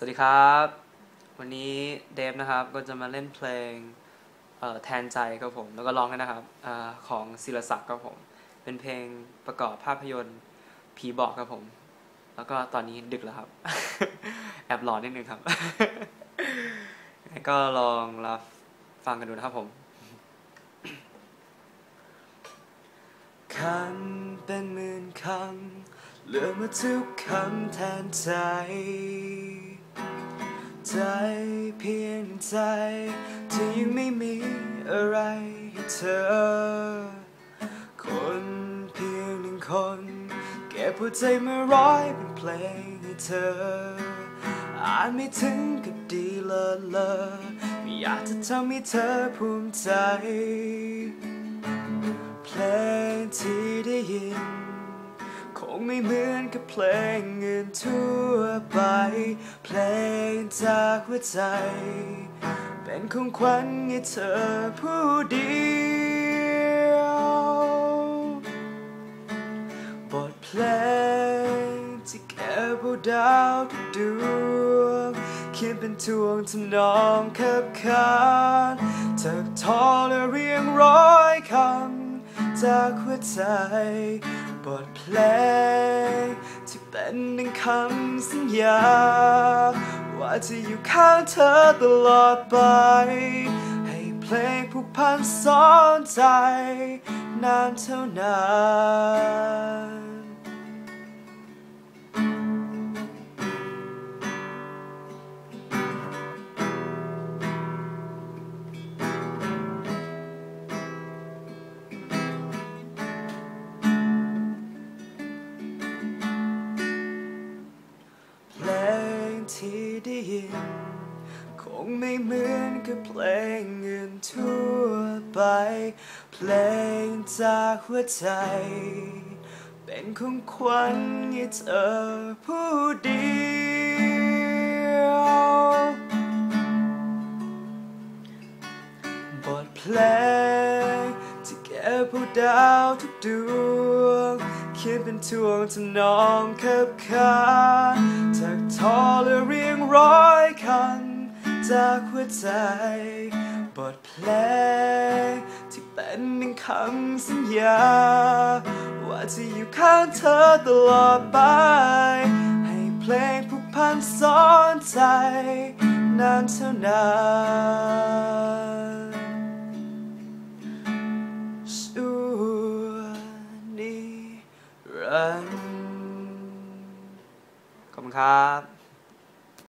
สวัสดีครับ วันนี้เดฟนะครับก็จะมาเล่นเพลงแทนใจครับผม แล้วก็ร้องให้นะครับอของศิลศักดิ์ครับผม เป็นเพลงประกอบภาพยนตร์ผีบอกครับผม แล้วก็ตอนนี้ดึกแล้วครับ แอบหลอนนิดนึงครับ ก็ลองรับฟังกันดูนะครับผมคันเป็นหมื่นคำเหลือมาทุกคำแทนใจ ใจเพียงใจที่ยังไม่มีอะไรให้เธอ คนเพียงหนึ่งคน เก็บหัวใจมาร้อยเป็นเพลงให้เธอ อ่านไม่ถึงกับดีเลอเลอไม่อยากจะทำให้เธอภูมิใจ เพลงที่ได้ยิน งไม่เหมือนกับเพลงอื่นทั่วไป เพลงจากหัวใจ เป็นของขวัญให้เธอผู้เดียวบทเพลงที่แค่ผู้ดาวทุกดวงเขียนเป็นทวงทำนองคับคานเถิกทอและเรียงร้อยคำ จากหัวใจบทเพลงที่เป็นหนึ่งคำสัญญา ว่าจะอยู่ข้างเธอตลอดไป ให้เพลงผูกพันสอนใจ นานเท่านาน ได้ยิน คงไม่เหมือนกับเพลงอื่นทั่วไป เพลงจากหัวใจ เป็นของขวัญให้เธอผู้เดียวบทเพลงที่แก่ผู้ดาวทุกดวง เขียนเป็นทวงทำนองคับคานถักทอและเรียงร้อยคัน จากหัวใจ บทเพลงที่เป็นหนึ่งคำสัญญา ว่าจะอยู่ข้างเธอตลอดไป ให้เพลงผูกพันสอนใจ นานเท่านาน ขอบคุณครับ